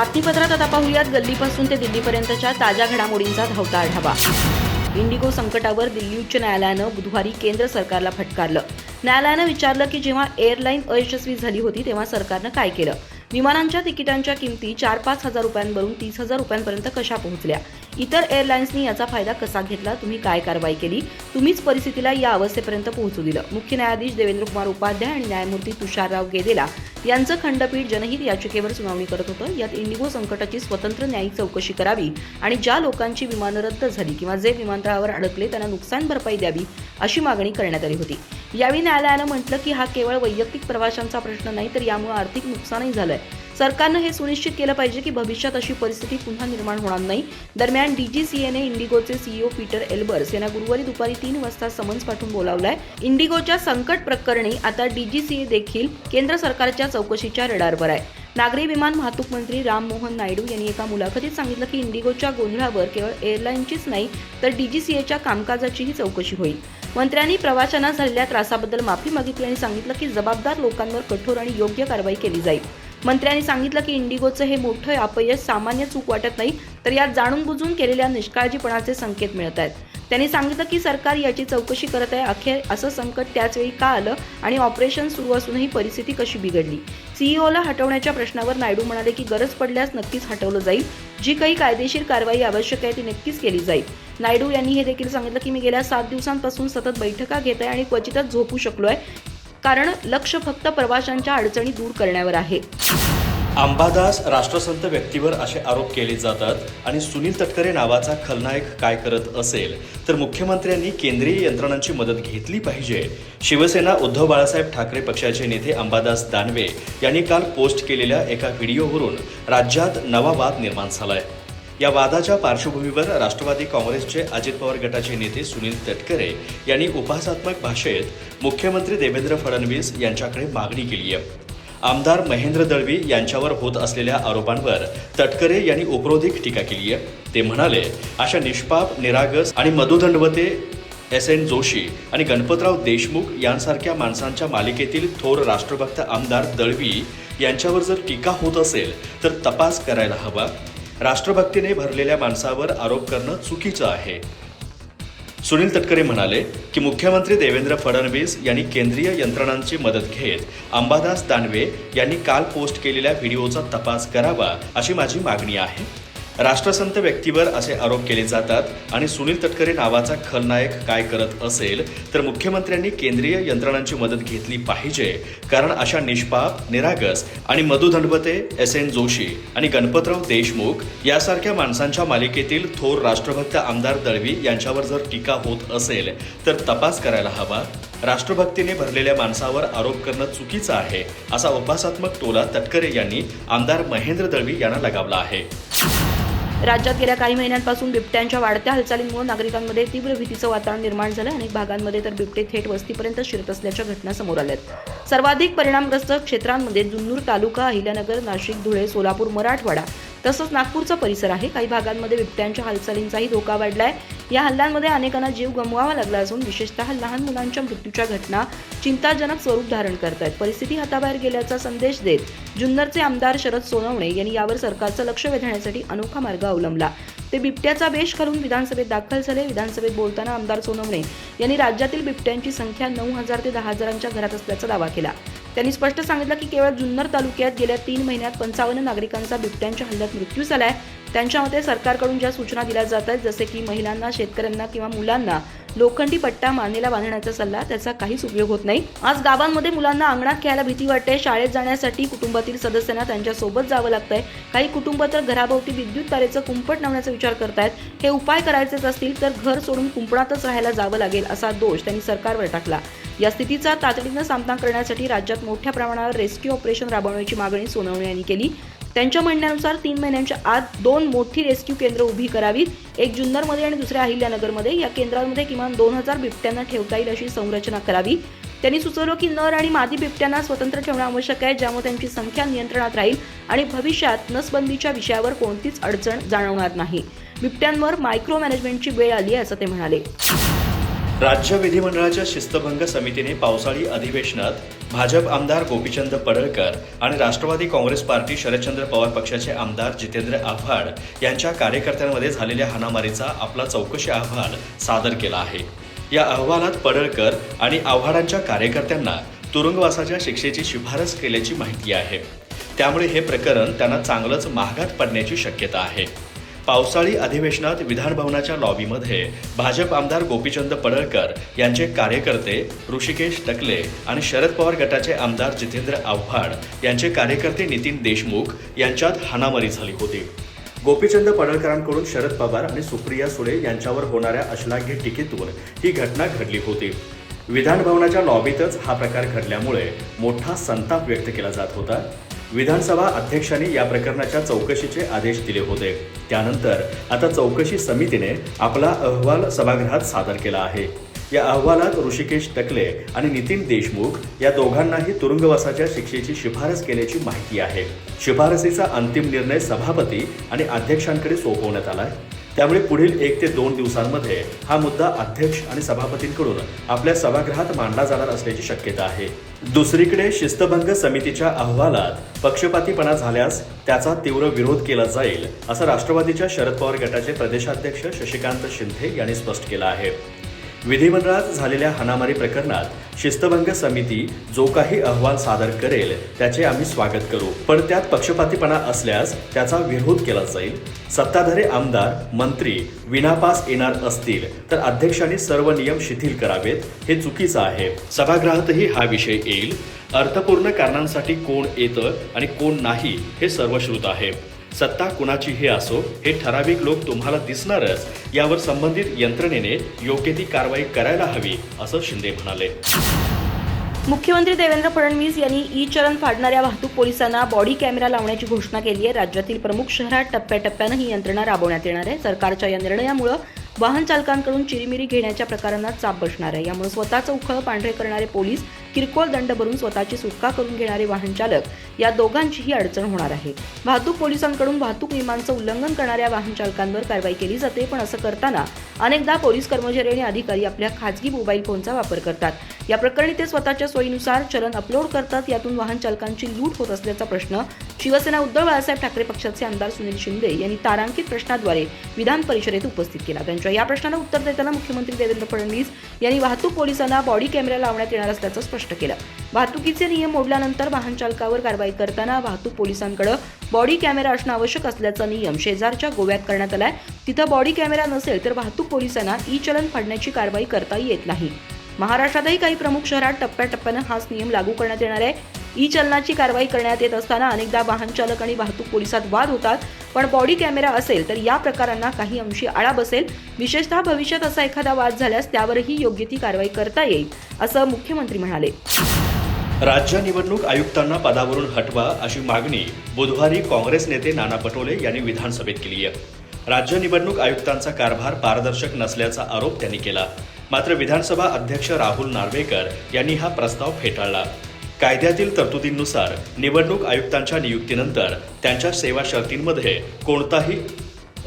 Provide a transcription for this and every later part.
बातमीपत्रात आता पाहूयात. गल्लीपासून ते दिल्लीपर्यंतच्या ताज्या घडामोडींचा धावता आढावा. इंडिगो संकटावर दिल्ली उच्च न्यायालयानं बुधवारी केंद्र सरकारला फटकारलं. न्यायालयानं विचारलं की जेव्हा एअरलाईन अयशस्वी झाली होती तेव्हा सरकारनं काय केलं? विमानांच्या तिकिटांच्या किमती चार पाच हजार रुपयांवरून तीस हजार रुपयांपर्यंत कशा पोहोचल्या? इतर एअरलाईन्सनी याचा फायदा कसा घेतला? तुम्ही काय कारवाई केली? तुम्हीच परिस्थितीला या अवस्थेपर्यंत पोहोचू दिलं. मुख्य न्यायाधीश देवेंद्र कुमार उपाध्याय आणि न्यायमूर्ती तुषारराव गेदेला यांचं खंडपीठ जनहित याचिकेवर सुनावणी करत होतं. यात इंडिगो संकटाची स्वतंत्र न्यायिक चौकशी करावी आणि ज्या लोकांची विमानं रद्द झाली किंवा जे विमानतळावर अडकले त्यांना नुकसान भरपाई द्यावी अशी मागणी करण्यात आली होती. यावेळी न्यायालयानं म्हटलं की हा केवळ वैयक्तिक प्रवाशांचा प्रश्न नाही तर यामुळे आर्थिक नुकसानही झालंय. सरकारनं हे सुनिश्चित केलं पाहिजे की भविष्यात अशी परिस्थिती पुन्हा निर्माण होणार नाही. दरम्यान डीजीसीएने इंडिगोचे सीईओ पीटर एल्बर्स यांना गुरुवारी दुपारी तीन वाजता समन्स पाठवून बोलावलाय. इंडिगोच्या संकट प्रकरणी आता डीजीसीए देखील केंद्र सरकारच्या चौकशीच्या रडारवर आहे. नागरी विमान वाहतूक मंत्री राममोहन नायडू यांनी एका मुलाखतीत सांगितलं की इंडिगोच्या गोंधळावर केवळ एअरलाईनचीच नाही तर डीजीसीएच्या कामकाजाचीही चौकशी होईल. मंत्र्यांनी प्रवाशांना झालेल्या त्रासाबद्दल माफी मागितली आणि सांगितलं की जबाबदार लोकांवर कठोर आणि योग्य कारवाई केली जाईल. मंत्र्यांनी सांगितलं की इंडिगोचं हे मोठं अपयश सामान्य चूक वाटत नाही तर यात जाणून बुजून केलेल्या निष्काळजीपणाचे संकेत मिळत आहेत. त्यांनी सांगितलं की सरकार याची चौकशी करत आहे. अखेर असं संकट त्याचवेळी का आलं आणि ऑपरेशन सुरू असूनही परिस्थिती कशी बिघडली? सीईओला हटवण्याच्या प्रश्नावर नायडू म्हणाले की गरज पडल्यास नक्कीच हटवलं जाईल. जी काही कायदेशीर कारवाई आवश्यक आहे ती नक्कीच केली जाईल. नायडू यांनी हे देखील सांगितलं की मी गेल्या सात दिवसांपासून सतत बैठका घेत आहे आणि क्वचितच झोपू शकलो आहे कारण लक्ष फक्त प्रवाशांच्या अडचणी दूर करण्यावर आहे. अंबादास राष्ट्रसंत व्यक्तीवर असे आरोप केले जातात आणि सुनील तटकरे नावाचा खलनायक काय करत असेल तर मुख्यमंत्र्यांनी केंद्रीय यंत्रणांची मदत घेतली पाहिजे. शिवसेना उद्धव बाळासाहेब ठाकरे पक्षाचे नेते अंबादास दानवे यांनी काल पोस्ट केलेल्या एका व्हिडिओवरून राज्यात नवा वाद निर्माण झालाय. या वादाच्या पार्श्वभूमीवर राष्ट्रवादी काँग्रेसचे अजित पवार गटाचे नेते सुनील तटकरे यांनी उपहासात्मक भाषेत मुख्यमंत्री देवेंद्र फडणवीस यांच्याकडे मागणी केली आहे. आमदार महेंद्र दळवी यांच्यावर होत असलेल्या आरोपांवर तटकरे यांनी उपरोधिक टीका केली आहे. ते म्हणाले अशा निष्पाप निरागस आणि मधुदंडवते एस एन जोशी आणि गणपतराव देशमुख यांसारख्या माणसांच्या मालिकेतील थोर राष्ट्रभक्त आमदार दळवी यांच्यावर जर टीका होत असेल तर तपास करायला हवा. राष्ट्रभक्तीने भरलेल्या माणसावर आरोप करणं चुकीचं आहे. सुनील तटकरे म्हणाले की मुख्यमंत्री देवेंद्र फडणवीस यांनी केंद्रीय यंत्रणांची मदत घेत अंबादास दानवे यांनी काल पोस्ट केलेल्या व्हिडिओचा तपास करावा अशी माझी मागणी आहे. राष्ट्रसंत व्यक्तीवर असे आरोप केले जातात आणि सुनील तटकरे नावाचा खलनायक काय करत असेल तर मुख्यमंत्र्यांनी केंद्रीय यंत्रणांची मदत घेतली पाहिजे. कारण अशा निष्पाप निरागस आणि मधुदंडवते एस एन जोशी आणि गणपतराव देशमुख यासारख्या माणसांच्या मालिकेतील थोर राष्ट्रभक्त आमदार दळवी यांच्यावर जर टीका होत असेल तर तपास करायला हवा. राष्ट्रभक्तीने भरलेल्या माणसावर आरोप करणं चुकीचं आहे असा उपासात्मक टोला तटकरे यांनी आमदार महेंद्र दळवी यांना लगावला आहे. राज्यात गेल्या काही महिन्यांपासून बिबट्यांच्या वाढत्या हालचालींमुळे नागरिकांमध्ये तीव्र भीतीचं वातावरण निर्माण झालं. अनेक भागांमध्ये तर बिबटे थेट वस्तीपर्यंत शिरत असल्याच्या घटना समोर आल्यात. सर्वाधिक परिणामग्रस्त क्षेत्रांमध्ये जुन्नूर तालुका अहिल्यानगर नाशिक धुळे सोलापूर मराठवाडा तसंच नागपूरचा परिसर आहे. काही भागांमध्ये बिबट्यांच्या हालचालींचाही धोका वाढलाय. या हल्ल्यांमध्ये अनेकांना जीव गमवावा लागला असून विशेषतः लहान मुलांच्या मृत्यूच्या घटना चिंताजनक स्वरूप धारण करत आहेत परिस्थिती हाताबाहेर गेल्याचा संदेश देत जुन्नरचे आमदार शरद सोनवणे यांनी यावर सरकारचं लक्ष वेधण्यासाठी अनोखा मार्ग अवलंबला. ते बिबट्याचा वेश घालून विधानसभेत दाखल झाले. विधानसभेत बोलताना आमदार सोनवणे यांनी राज्यातील बिबट्यांची संख्या नऊ हजार ते दहा हजारांच्या घरात असल्याचा दावा केला. त्यांनी स्पष्ट सांगितलं की केवळ जुन्नर तालुक्यात गेल्या तीन महिन्यात पंचावन्न नागरिकांचा बिबट्यांच्या हल्ल्यात मृत्यू झालाय. त्यांच्या मते सरकारकडून ज्या सूचना दिल्या जात आहेत जसे की महिलांना शेतकऱ्यांना किंवा मुलांना लोखंडी पट्टा मानेला बांधण्याचा सल्ला त्याचा काहीच उपयोग होत नाही. आज गावांमध्ये मुलांना अंगणात खेळायला भीती वाटते. शाळेत जाण्यासाठी कुटुंबातील सदस्यांना त्यांच्यासोबत जावं लागतंय. काही कुटुंब तर घराभोवती विद्युत तारेचं कुंपट लावण्याचा विचार करतायत. हे उपाय करायचेच असतील तर घर सोडून कुंपणातच राहायला जावं लागेल असा दोष त्यांनी सरकारवर टाकला. या स्थितीचा तातडीनं सामना करण्यासाठी राज्यात मोठ्या प्रमाणावर रेस्क्यू ऑपरेशन राबवण्याची मागणी सोनवणे यांनी केली. त्यांच्या म्हणण्यानुसार तीन महिन्यांच्या आत दोन मोठी रेस्क्यू केंद्र उभी करावीत. एक जुन्नरमध्ये आणि दुसऱ्या अहिल्यानगरमध्ये. या केंद्रांमध्ये किमान दोन हजार बिबट्यांना ठेवता येईल अशी संरचना करावी. त्यांनी सुचवलं की नर आणि मादी बिबट्यांना स्वतंत्र ठेवणं आवश्यक आहे ज्यामुळे त्यांची संख्या नियंत्रणात राहील आणि भविष्यात नसबंदीच्या विषयावर कोणतीच अडचण जाणवणार नाही. बिबट्यांवर मायक्रो मॅनेजमेंटची वेळ आली आहे असं ते म्हणाले. राज्य विधिमंडळाच्या शिस्तभंग समितीने पावसाळी अधिवेशनात भाजप आमदार गोपीचंद पडळकर आणि राष्ट्रवादी काँग्रेस पार्टी शरदचंद्र पवार पक्षाचे आमदार जितेंद्र आव्हाड यांच्या कार्यकर्त्यांमध्ये झालेल्या हाणामारीचा आपला चौकशी अहवाल सादर केला आहे. या अहवालात पडळकर आणि आव्हाडांच्या कार्यकर्त्यांना तुरुंगवासाच्या शिक्षेची शिफारस केल्याची माहिती आहे. त्यामुळे हे प्रकरण त्यांना चांगलंच महागात पडण्याची शक्यता आहे. पावसाळी अधिवेशनात विधानभवनाच्या लॉबीमध्ये भाजप आमदार गोपीचंद पडळकर यांचे कार्यकर्ते ऋषिकेश टकले आणि शरद पवार गटाचे आमदार जितेंद्र आव्हाड यांचे कार्यकर्ते नितीन देशमुख यांच्यात हाणामारी झाली होती. गोपीचंद पडळकरांकडून शरद पवार आणि सुप्रिया सुळे यांच्यावर होणाऱ्या अश्लाघ्य टीकेतून ही घटना घडली होती. विधानभवनाच्या लॉबीतच हा प्रकार घडल्यामुळे मोठा संताप व्यक्त केला जात होता. विधानसभा अध्यक्षांनी या प्रकरणाच्या चौकशीचे आदेश दिले होते. त्यानंतर आता चौकशी समितीने आपला अहवाल सभागृहात सादर केला आहे. या अहवालात ऋषिकेश टकले आणि नितीन देशमुख या दोघांनाही तुरुंगवासाच्या शिक्षेची शिफारस केल्याची माहिती आहे. शिफारसीचा अंतिम निर्णय सभापती आणि अध्यक्षांकडे सोपवण्यात आलाय. त्यामुळे पुढील एक ते दोन दिवसांमध्ये हा मुद्दा अध्यक्ष आणि सभापतींकडून आपल्या सभागृहात मांडला जाणार असल्याची शक्यता आहे. दुसरीकडे शिस्तभंग समितीच्या अहवालात पक्षपातीपणा झाल्यास त्याचा तीव्र विरोध केला जाईल असं राष्ट्रवादीच्या शरद पवार गटाचे प्रदेशाध्यक्ष शशिकांत शिंदे यांनी स्पष्ट केलं आहे. विधिमंडळात झालेल्या हाणामारी प्रकरणात शिस्तभंग समिती जो काही अहवाल सादर करेल त्याचे आम्ही स्वागत करू. पण त्यात पक्षपातीपणा असल्यास त्याचा विरोध केला जाईल. सत्ताधारी आमदार मंत्री विनापास येणार असतील तर अध्यक्षांनी सर्व नियम शिथिल करावेत हे चुकीचं आहे. सभागृहातही हा विषय येईल. अर्थपूर्ण कारणांसाठी कोण येतं आणि कोण नाही हे सर्वश्रुत आहे. सत्ता कुणाचीही असो हे ठराविक लोक तुम्हाला दिसणारच. यावर संबंधित यंत्रणेने योग्य ती कारवाई करायला हवी असं शिंदे म्हणाले. मुख्यमंत्री देवेंद्र फडणवीस यांनी ई चलन फाडणाऱ्या वाहतूक पोलिसांना बॉडी कॅमेरा लावण्याची घोषणा केली आहे. राज्यातील प्रमुख शहरात टप्प्याटप्प्यानं ही यंत्रणा राबवण्यात येणार आहे. सरकारच्या या निर्णयामुळे वाहन चालकांकडून चिरीमिरी घेण्याच्या प्रकारांना चाप बसणार आहे. यामुळे स्वतःचं उखळ पांढरे करणारे पोलीस किरकोळ दंड भरून स्वतःची सुटका करून घेणारे वाहन चालक या दोघांचीही अडचण होणार आहे. वाहतूक पोलिसांकडून वाहतूक नियमांचं उल्लंघन करणाऱ्या वाहन चालकांवर कारवाई केली जाते पण असं करताना अनेकदा पोलीस कर्मचारी आणि अधिकारी आपल्या खाजगी मोबाईल फोनचा वापर करतात. या प्रकरणी ते स्वतःच्या सोयीनुसार चलन अपलोड करतात यातून वाहन चालकांची लूट होत असल्याचा प्रश्न शिवसेना उद्धव बाळासाहेब ठाकरे पक्षाचे आमदार सुनील शिंदे यांनी तारांकित प्रश्नाद्वारे विधान परिषदेत उपस्थित केला. त्यांच्या या प्रश्नाला उत्तर देताना मुख्यमंत्री देवेंद्र फडणवीस यांनी वाहतूक पोलिसांना बॉडी कॅमेरा लावण्यात येणार असल्याचं स्पष्ट केलं. वाहतुकीचे नियम मोडल्यानंतर वाहन चालकावर कारवाई करताना वाहतूक पोलिसांकडे बॉडी कॅमेरा असणं आवश्यक असल्याचा नियम शेजारच्या गोव्यात करण्यात आलाय. तिथं बॉडी कॅमेरा नसेल तर वाहतूक पोलिसांना ई चलन फाडण्याची कारवाई करता येत नाही. महाराष्ट्रातही काही प्रमुख शहरात टप्प्याटप्प्यानं हाच नियम लागू करण्यात येणार आहे. ई चलनाची कारवाई करण्यात येत असताना अनेकदा वाहन चालक आणि वाहतूक पोलिसात वाद होतात. पण बॉडी कॅमेरा असेल तर या प्रकारांना काही अंशी आळा बसेल. विशेषतः भविष्यात असा एखादा वाद झाल्यास त्यावरही योग्य ती कारवाई करता येईल असं मुख्यमंत्री म्हणाले. राज्य निवडणूक आयुक्तांना पदावरून हटवा अशी मागणी बुधवारी काँग्रेस नेते नाना पटोले यांनी विधानसभेत केली आहे. राज्य निवडणूक आयुक्तांचा कारभार पारदर्शक नसल्याचा आरोप त्यांनी केला. मात्र विधानसभा अध्यक्ष राहुल नार्वेकर यांनी हा प्रस्ताव फेटाळला. कायद्यातील तरतुदींनुसार निवडणूक आयुक्तांच्या नियुक्तीनंतर त्यांच्या सेवा शर्तींमध्ये कोणताही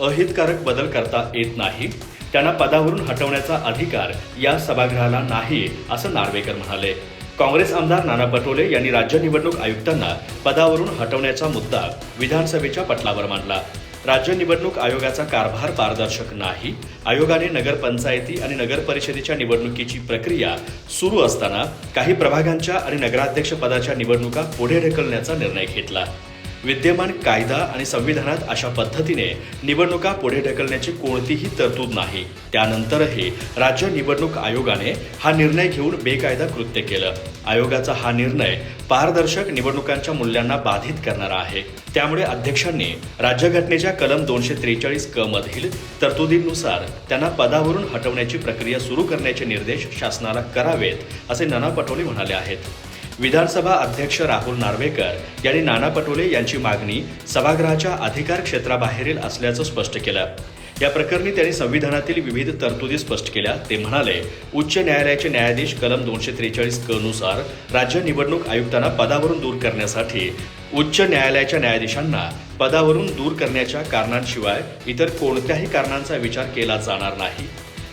अहितकारक बदल करता येत नाही. त्यांना पदावरून हटवण्याचा अधिकार या सभागृहाला नाही असं नार्वेकर म्हणाले. काँग्रेस आमदार नाना पटोले यांनी राज्य निवडणूक आयुक्तांना पदावरून हटवण्याचा मुद्दा विधानसभेच्या पटलावर मांडला. राज्य निवडणूक आयोगाचा कारभार पारदर्शक नाही. आयोगाने नगरपंचायती आणि नगर परिषदेच्या निवडणुकीची प्रक्रिया सुरू असताना काही प्रभागांच्या आणि नगराध्यक्ष पदाच्या निवडणुका पुढे ढकलण्याचा निर्णय घेतला. विद्यमान कायदा आणि संविधानात अशा पद्धतीने निवडणुका पुढे ढकलण्याची कोणतीही तरतूद नाही. त्यानंतरही राज्य निवडणूक आयोगाने हा निर्णय घेऊन बेकायदा कृत्य केलं. आयोगाचा हा निर्णय पारदर्शक निवडणुकांच्या मूल्यांना बाधित करणारा आहे. त्यामुळे अध्यक्षांनी राज्यघटनेच्या कलम दोनशे त्रेचाळीस क मधील तरतुदींनुसार त्यांना पदावरून हटवण्याची प्रक्रिया सुरू करण्याचे निर्देश शासनाला करावेत असे नाना पटोले म्हणाले आहेत. विधानसभा अध्यक्ष राहुल नार्वेकर यांनी नाना पटोले यांची मागणी सभागृहाच्या अधिकार क्षेत्राबाहेरील असल्याचं स्पष्ट केलं. या प्रकरणी त्यांनी संविधानातील विविध तरतुदी स्पष्ट केल्या. ते म्हणाले उच्च न्यायालयाचे न्यायाधीश कलम दोनशे त्रेचाळीस क नुसार राज्य निवडणूक आयुक्तांना पदावरून दूर करण्यासाठी उच्च न्यायालयाच्या न्यायाधीशांना पदावरून दूर करण्याच्या कारणांशिवाय इतर कोणत्याही कारणांचा विचार केला जाणार नाही.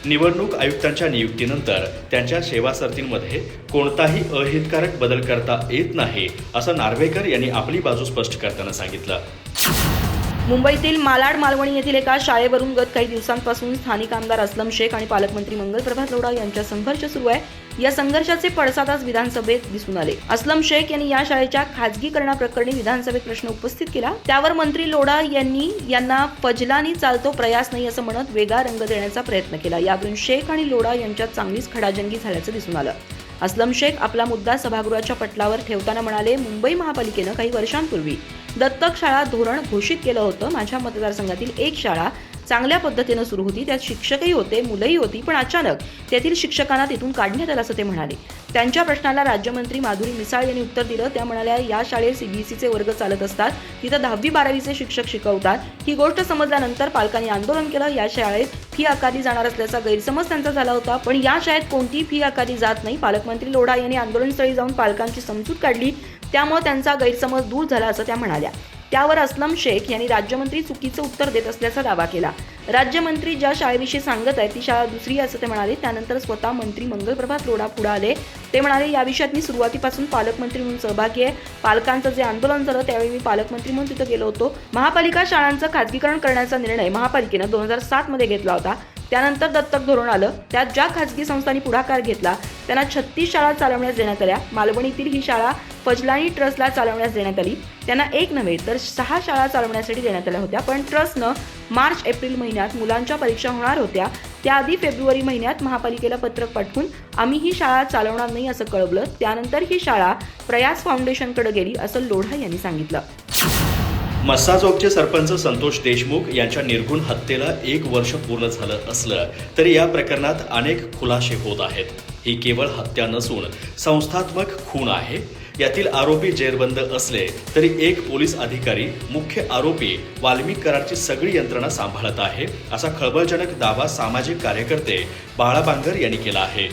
निवडणूक आयुक्तांच्या नियुक्तीनंतर त्यांच्या सेवा सरतींमध्ये कोणताही अहितकारक बदल करता येत नाही असं नार्वेकर यांनी आपली बाजू स्पष्ट करताना सांगितलं. मुंबईतील मालाड मालवणी येथील एका शाळेवरून गत काही दिवसांपासून स्थानिक आमदार असलम शेख आणि पालकमंत्री मंगल प्रभात लोढा यांच्या संघर्ष सुरू आहे. या संघर्षाचे पडसाद आज विधानसभेत दिसून आले. अस्लम शेख यांनी या शाळेच्या खाजगीकरणाप्रकरणी विधानसभेत प्रश्न उपस्थित केला. त्यावर मंत्री लोढा यांनी यांना फजलानी चालतो प्रयास नाही असं म्हणत वेगळा रंग देण्याचा प्रयत्न केला. यावरून शेख आणि लोढा यांच्यात चांगलीच खडाजंगी झाल्याचं दिसून आलं. अस्लम शेख आपला मुद्दा सभागृहाच्या पटलावर ठेवताना म्हणाले मुंबई महापालिकेनं काही वर्षांपूर्वी दत्तक शाळा धोरण घोषित केलं होतं. माझ्या मतदारसंघातील एक शाळा चांगल्या पद्धतीनं सुरू होती. त्यात शिक्षकही होते मुलंही होती पण अचानक तेथील शिक्षकांना तिथून काढण्यात आलं असं ते म्हणाले. त्यांच्या प्रश्नाला राज्यमंत्री माधुरी मिसाळ यांनी उत्तर दिलं. त्या म्हणाल्या या शाळेत सीबीएसईचे वर्ग चालत असतात. तिथं दहावी बारावीचे शिक्षक शिकवतात. ही गोष्ट समजल्यानंतर पालकांनी आंदोलन केलं. या शाळेत फी आकारली जाणार असल्याचा गैरसमज त्यांचा झाला होता. पण या शाळेत कोणतीही फी आकारली जात नाही. पालकमंत्री लोढा यांनी आंदोलनस्थळी जाऊन पालकांची समजूत काढली. त्यामुळे त्यांचा गैरसमज दूर झाला असं त्या म्हणाल्या. त्यावर असलम शेख यांनी राज्यमंत्री चुकीचं उत्तर देत असल्याचा दावा केला. राज्यमंत्री ज्या शाळेविषयी सांगत आहेत ती शाळा दुसरी असं ते म्हणाले. त्यानंतर स्वतः मंत्री मंगलप्रभात रोडा पुढे आले. ते म्हणाले या विषयात मी सुरुवातीपासून पालकमंत्री म्हणून सहभागी आहे. पालकांचं जे आंदोलन झालं त्यावेळी मी पालकमंत्री म्हणून तिथं गेलो होतो. महापालिका शाळांचं खाजगीकरण करण्याचा निर्णय महापालिकेनं दोन हजार सातमध्ये घेतला होता. त्यानंतर दत्तक धोरण आलं. त्यात ज्या खाजगी संस्थांनी पुढाकार घेतला त्यांना छत्तीस शाळा चालवण्यास देण्यात आल्या. मालवणीतील ही शाळा फजलानी ट्रस्टला चालवण्यास देण्यात आली. त्यांना एक नव्हे तर सहा शाळा चालवण्यासाठी देण्यात आल्या होत्या. पण ट्रस्टनं मार्च एप्रिल महिन्यात मुलांच्या परीक्षा होणार होत्या. त्याआधी फेब्रुवारी महिन्यात महापालिकेला पत्रक पाठवून आम्ही ही शाळा चालवणार नाही असं कळवलं. त्यानंतर ही शाळा प्रयास फाउंडेशनकडे गेली असं लोढा यांनी सांगितलं. मस्साजोगचे सरपंच संतोष देशमुख यांच्या निर्गुण हत्येला एक वर्ष पूर्ण झालं असलं तरी या प्रकरणात अनेक खुलासे होत आहेत. ही केवळ हत्या नसून संस्थात्मक खून आहे. यातील आरोपी जेरबंद असले तरी एक पोलीस अधिकारी मुख्य आरोपी वाल्मिककरांची सगळी यंत्रणा सांभाळत आहे असा खळबळजनक दावा सामाजिक कार्यकर्ते बाळाबांगर यांनी केला आहे.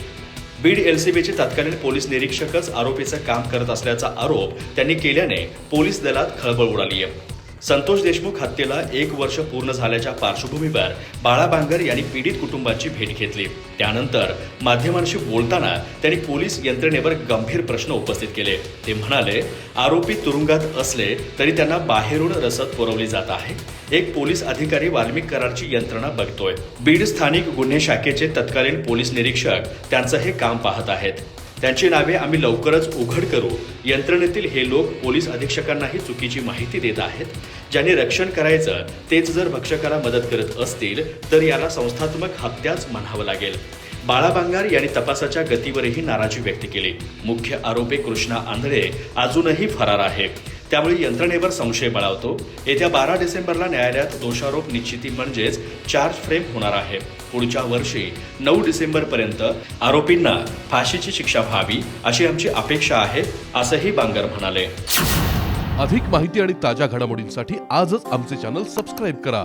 बीड एल सी बीचे तत्कालीन पोलीस निरीक्षकच आरोपीचं काम करत असल्याचा आरोप त्यांनी केल्याने पोलीस दलात खळबळ उडाली आहे संतोष देशमुख हत्येला एक वर्ष पूर्ण झाल्याच्या पार्श्वभूमीवर बाळा बांगर यांनी पीडित कुटुंबाची भेट घेतली. त्यानंतर माध्यमांशी बोलताना त्यांनी पोलीस यंत्रणेवर गंभीर प्रश्न उपस्थित केले. ते म्हणाले आरोपी तुरुंगात असले तरी त्यांना बाहेरून रसद पुरवली जात आहे. एक पोलीस अधिकारी वाल्मिक करारची यंत्रणा बघतोय. बीड स्थानिक गुन्हे शाखेचे तत्कालीन पोलीस निरीक्षक त्यांचं हे काम पाहत आहेत. त्यांची नावे आम्ही लवकरच उघड करू. यंत्रणेतील हे लोक पोलीस अधीक्षकांनाही चुकीची माहिती देत आहेत. ज्यांनी रक्षण करायचं तेच जर भक्षकाला मदत करत असतील तर याला संस्थात्मक हत्याच म्हणावं लागेल. बाळा बांगार यांनी तपासाच्या गतीवरही नाराजी व्यक्त केली. मुख्य आरोपी कृष्णा आंधळे अजूनही फरार आहे. त्यामुळे यंत्रणेवर संशय बळावतो येत्या बारा डिसेंबरला न्यायालयात दोषारोप निश्चिती म्हणजेच चार्ज फ्रेम होणार आहे. पुढच्या वर्षी नऊ डिसेंबरपर्यंत आरोपींना फाशीची शिक्षा व्हावी अशी आमची अपेक्षा आहे असंही बांगर म्हणाले. अधिक माहिती आणि ताज्या घडामोडींसाठी आजच आमचे चॅनल सबस्क्राईब करा.